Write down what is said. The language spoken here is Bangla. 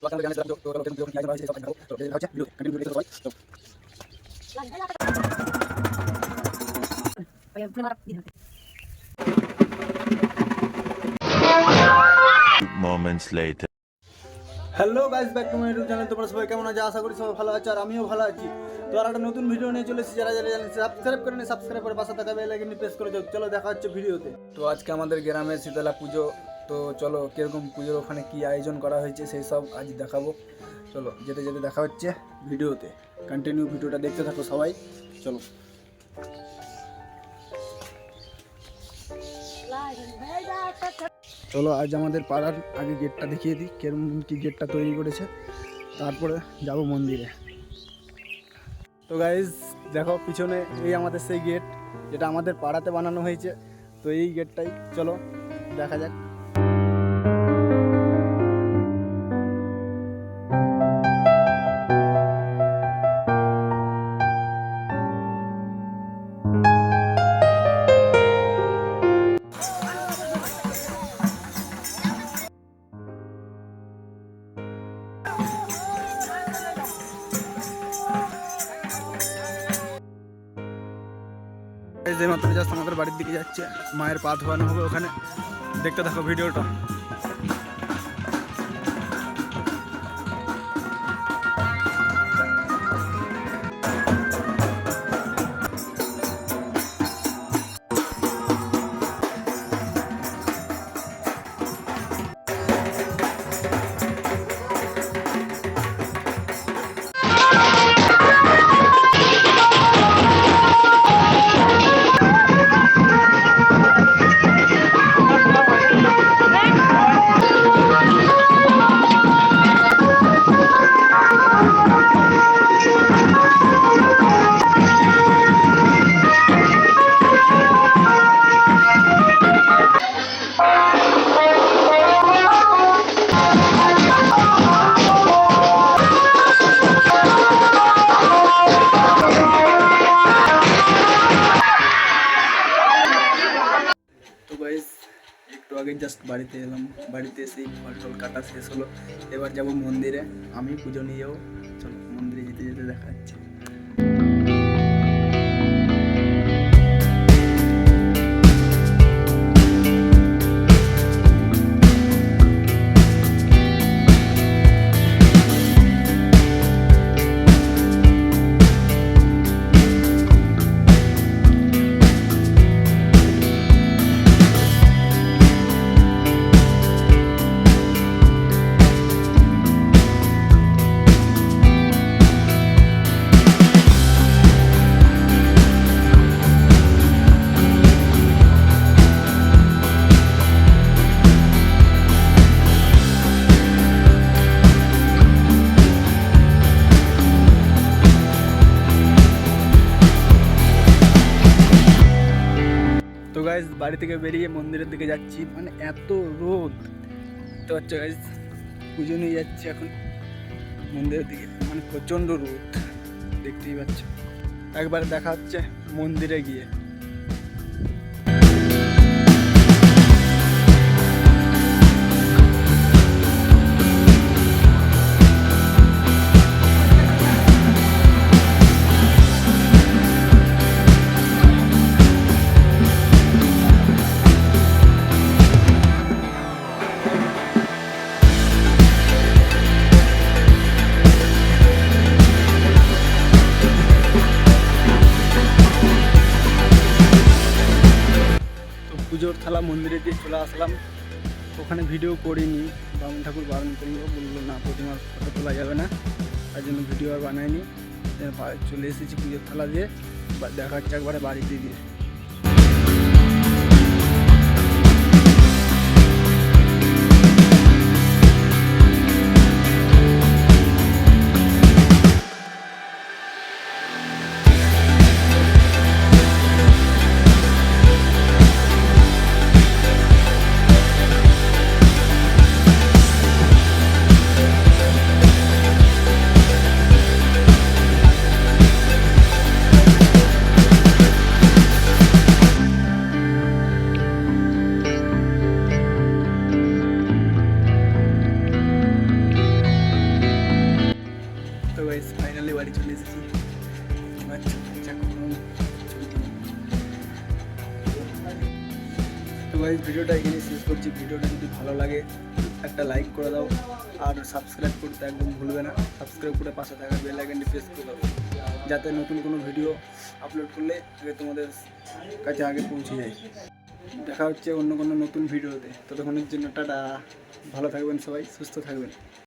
moments later. Hello guys back to my YouTube channel তোমরা সবাই কেমন আছো? আশা করি সবাই ভালো আছো আর আমিও ভালো আছি। তো আর একটা নতুন ভিডিও নিয়ে চলে এসেছি। যারা যারা চ্যানেল সাবস্ক্রাইব করে নিয়ে সাবস্ক্রাইব করে পাশে থাকা বেল আইকন প্রেস করে দাও। চলো দেখা হচ্ছে ভিডিওতে তো আজকে আমাদের গ্রামে শীতলা পুজো তো চলো, কীরকম পুজোর ওখানে কি আয়োজন করা হয়েছে সেই সব আজ দেখাবো। চলো, যেতে যেতে দেখা হচ্ছে ভিডিওতে। কন্টিনিউ ভিডিওটা দেখতে থাকো সবাই। চলো। চলো, আজ আমাদের পাড়ার আগে গেটটা দেখিয়ে দিই কেরম কি গেটটা তৈরি করেছে। তারপরে যাব মন্দিরে। তো গাইজ দেখো পিছনে এই আমাদের সেই গেট, যেটা আমাদের পাড়াতে বানানো হয়েছে। তো এই গেটটাই, চলো, দেখা যাক। যে মাত্র জাস্ট আমাদের বাড়ির দিকে যাচ্ছে, মায়ের পা ধোয়ানো হবে ওখানে। দেখতে থাকো ভিডিওটা। আগে জাস্ট বাড়িতে এলাম। বাড়িতে এসেই ফল টল কাটা শেষ হলো। এবার যাব মন্দিরে। আমি পুজো নিয়েও চলো মন্দিরে যেতে যেতে দেখা যাচ্ছে গাইজ বাড়ি থেকে বেরিয়ে মন্দিরের দিকে যাচ্ছি। মানে এত রোদ। তো হচ্ছে গাইজ পুজো নিয়ে যাচ্ছি এখন। মন্দিরের দিকে। মানে প্রচণ্ড রোদ। দেখতেই পাচ্ছ। একবার দেখা হচ্ছে মন্দিরে গিয়ে। পুজোর থালা মন্দিরে দিয়ে চলে আসলাম। ওখানে ভিডিও করিনি, বামন ঠাকুর বারণ করল বলল, না, প্রতিমার ফটো তোলা যাবে না। তার জন্য ভিডিও আর এবার চলে এসেছি পুজোর থালা দিয়ে দেখা হচ্ছে একবারে বাড়িতে দিয়ে গাইজ ভিডিওটা এখানে শেষ করছি। ভিডিওটা যদি ভালো লাগে, একটা লাইক করে দাও আর সাবস্ক্রাইব করতে একদম ভুলবে না। সাবস্ক্রাইব করে পাশে থাকা বেল আইকনটি প্রেস করে দাও। যাতে নতুন কোনো ভিডিও আপলোড করলে আগে তোমাদের কাছে আগে পৌঁছে যায়। দেখা হচ্ছে অন্য কোনো নতুন ভিডিওতে ততক্ষণের জন্য টাটা। ভালো থাকবেন সবাই, সুস্থ থাকবেন।